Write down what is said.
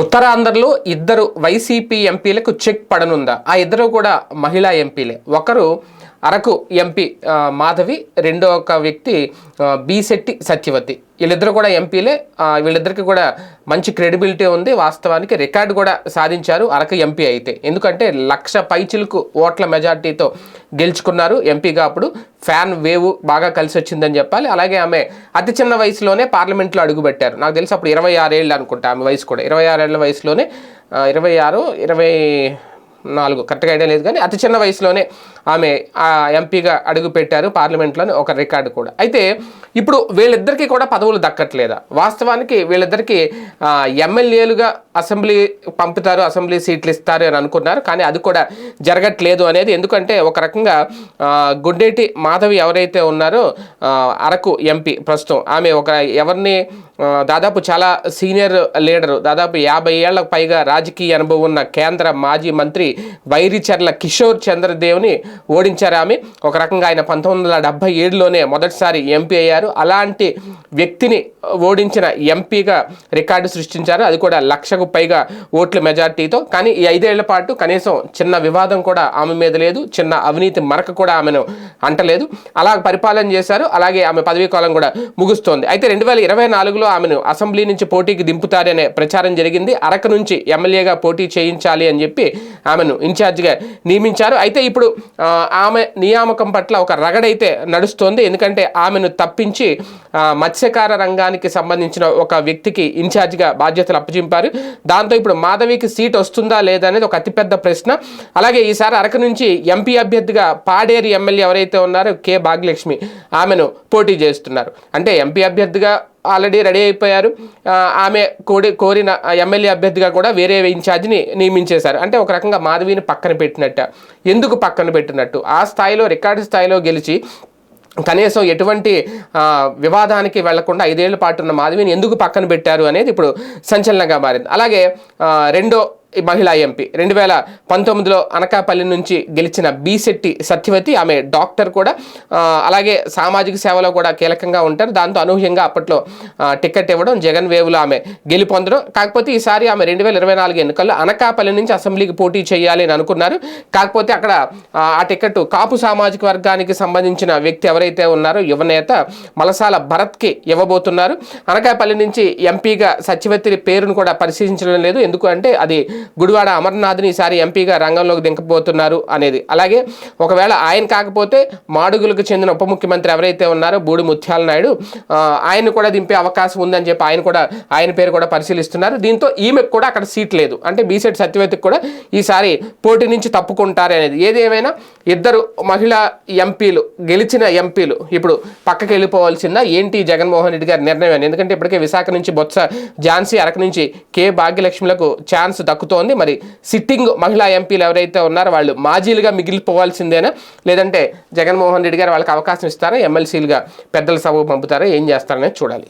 ఉత్తరాంధ్రలో ఇద్దరు వైసీపీ ఎంపీలకు చెక్ పడనుందా? ఆ ఇద్దరు కూడా మహిళా ఎంపీలే. ఒకరు అరకు ఎంపీ మాధవి రెండో ఒక వ్యక్తి బీశెట్టి సత్యవతి. వీళ్ళిద్దరు కూడా ఎంపీలే. వీళ్ళిద్దరికి కూడా మంచి క్రెడిబిలిటీ ఉంది. వాస్తవానికి రికార్డు కూడా సాధించారు అరకు ఎంపీ అయితే. ఎందుకంటే లక్ష పైచిలకు ఓట్ల మెజార్టీతో గెలుచుకున్నారు ఎంపీగా అప్పుడు. ఫ్యాన్ వేవ్ బాగా కలిసి వచ్చిందని చెప్పాలి. అలాగే ఆమె అతి చిన్న వయసులోనే పార్లమెంట్లో అడుగుపెట్టారు. నాకు తెలిసి అప్పుడు ఇరవై ఆరేళ్ళు అనుకుంటా ఆమె వయసు కూడా. ఇరవై ఆరేళ్ళ వయసులోనే ఇరవై ఆరు ఇరవై నాలుగు కరెక్ట్గా ఐడియా లేదు కానీ అతి చిన్న వయసులోనే ఆమె ఆ ఎంపీగా అడుగుపెట్టారు పార్లమెంట్లోని ఒక రికార్డు కూడా. అయితే ఇప్పుడు వీళ్ళిద్దరికీ కూడా పదవులు దక్కట్లేదా? వాస్తవానికి వీళ్ళిద్దరికీ ఎమ్మెల్యేలుగా అసెంబ్లీ పంపుతారు అసెంబ్లీ సీట్లు ఇస్తారు అని అనుకున్నారు కానీ అది కూడా జరగట్లేదు అనేది. ఎందుకంటే ఒక రకంగా గుండేటి గుడ్డేటి మాధవి ఎవరైతే ఉన్నారో అరకు ఎంపీ ప్రస్తుతం ఆమె ఒక ఎవరిని దాదాపు చాలా సీనియర్ లీడరు దాదాపు యాభై ఏళ్ళకు పైగా రాజకీయ అనుభవం ఉన్న కేంద్ర మాజీ మంత్రి వైరిచర్ల కిషోర్ చంద్రదేవ్ని ఓడించారు ఆమె. ఒక రకంగా ఆయన పంతొమ్మిది వందల డెబ్బై ఏడులోనే మొదటిసారి ఎంపీ అయ్యారు. అలాంటి వ్యక్తిని ఓడించిన ఎంపీగా రికార్డు సృష్టించారు. అది కూడా లక్షకు పైగా ఓట్ల మెజార్టీతో. కానీ ఈ ఐదేళ్ళ పాటు కనీసం చిన్న వివాదం కూడా ఆమె మీద లేదు. చిన్న అవినీతి మరక కూడా ఆమెను అంటలేదు. అలా పరిపాలన చేశారు. అలాగే ఆమె పదవీ కాలం కూడా ముగుస్తోంది. అయితే రెండు వేల ఇరవై నాలుగులో ఆమెను అసెంబ్లీ నుంచి పోటీకి దింపుతారనే ప్రచారం జరిగింది. అరక నుంచి ఎమ్మెల్యేగా పోటీ చేయించాలి అని చెప్పి ఆమెను ఇన్ఛార్జిగా నియమించారు. అయితే ఇప్పుడు ఆమె నియామకం పట్ల ఒక రగడైతే నడుస్తోంది. ఎందుకంటే ఆమెను తప్పించి మత్స్యకార రంగానికి సంబంధించిన ఒక వ్యక్తికి ఇన్ఛార్జిగా బాధ్యతలు అప్పచింపారు దాంతో ఇప్పుడు మాధవికి సీట్ వస్తుందా లేదా అనేది ఒక అతిపెద్ద ప్రశ్న. అలాగే ఈసారి అరక నుంచి ఎంపీ అభ్యర్థిగా పాడేరు ఎమ్మెల్యే ఎవరైతే ఉన్నారో కె. భాగ్యలక్ష్మి ఆమెను పోటీ చేస్తున్నారు. అంటే ఎంపీ అభ్యర్థిగా ఆల్రెడీ రెడీ అయిపోయారు. ఆమె కోడి కోరిన ఎమ్మెల్యే అభ్యర్థిగా కూడా వేరే ఇన్ఛార్జిని నియమించేశారు. అంటే ఒక రకంగా మాధవిని పక్కన పెట్టినట్ట. ఎందుకు పక్కన పెట్టినట్టు? ఆ స్థాయిలో రికార్డు స్థాయిలో గెలిచి కనీసం ఎటువంటి వివాదానికి వెళ్ళకుండా ఐదేళ్ళ పాటు ఉన్న మాధవిని ఎందుకు పక్కన పెట్టారు అనేది ఇప్పుడు సంచలనంగా మారింది. అలాగే రెండో మహిళా ఎంపీ. రెండు వేల పంతొమ్మిదిలో అనకాపల్లి నుంచి గెలిచిన బీశెట్టి సత్యవతి ఆమె డాక్టర్ కూడా. అలాగే సామాజిక సేవలో కూడా కీలకంగా ఉంటారు. దాంతో అనూహ్యంగా అప్పట్లో టికెట్ ఇవ్వడం జగన్ వేవులో ఆమె గెలుపొందడం. కాకపోతే ఈసారి ఆమె రెండు వేల ఇరవై నాలుగు ఎన్నికల్లో అనకాపల్లి నుంచి అసెంబ్లీకి పోటీ చేయాలి అని అనుకున్నారు. కాకపోతే అక్కడ ఆ, టికెట్ కాపు సామాజిక వర్గానికి సంబంధించిన వ్యక్తి ఎవరైతే ఉన్నారో యువనేత మలసాల భరత్కి ఇవ్వబోతున్నారు. అనకాపల్లి నుంచి ఎంపీగా సత్యవతి పేరును కూడా పరిశీలించడం లేదు. ఎందుకంటే అది గుడివాడ అమర్నాథ్ని ఈసారి ఎంపీగా రంగంలోకి దింకపోతున్నారు అనేది. అలాగే ఒకవేళ ఆయన కాకపోతే మాడుగులకు చెందిన ఉప ముఖ్యమంత్రి ఎవరైతే ఉన్నారో బూడి ముత్యాల నాయుడు ఆయన కూడా దింపే అవకాశం ఉందని చెప్పి ఆయన కూడా ఆయన పేరు కూడా పరిశీలిస్తున్నారు. దీంతో ఈమెకు కూడా అక్కడ సీట్ లేదు. అంటే బీసెట్ సత్యవతికి కూడా ఈసారి పోటీ నుంచి తప్పుకుంటారు అనేది. ఏదేమైనా ఇద్దరు మహిళా ఎంపీలు గెలిచిన ఎంపీలు ఇప్పుడు పక్కకి వెళ్ళిపోవాల్సిందా ఏంటి జగన్మోహన్ రెడ్డి గారి నిర్ణయం. అని ఎందుకంటే ఇప్పటికే విశాఖ నుంచి బొత్స ఝాన్సీ అరకు నుంచి కే. భాగ్యలక్ష్మిలకు ఛాన్స్ దక్కు మరి సిట్టింగ్ మహిళా ఎంపీలు ఎవరైతే ఉన్నారో వాళ్ళు మాజీలుగా మిగిలిపోవాల్సిందేనా? లేదంటే జగన్మోహన్ రెడ్డి గారు వాళ్ళకి అవకాశం ఇస్తారా? ఎమ్మెల్సీలుగా పెద్దల సభకు పంపుతారా? ఏం చేస్తారనేది చూడాలి.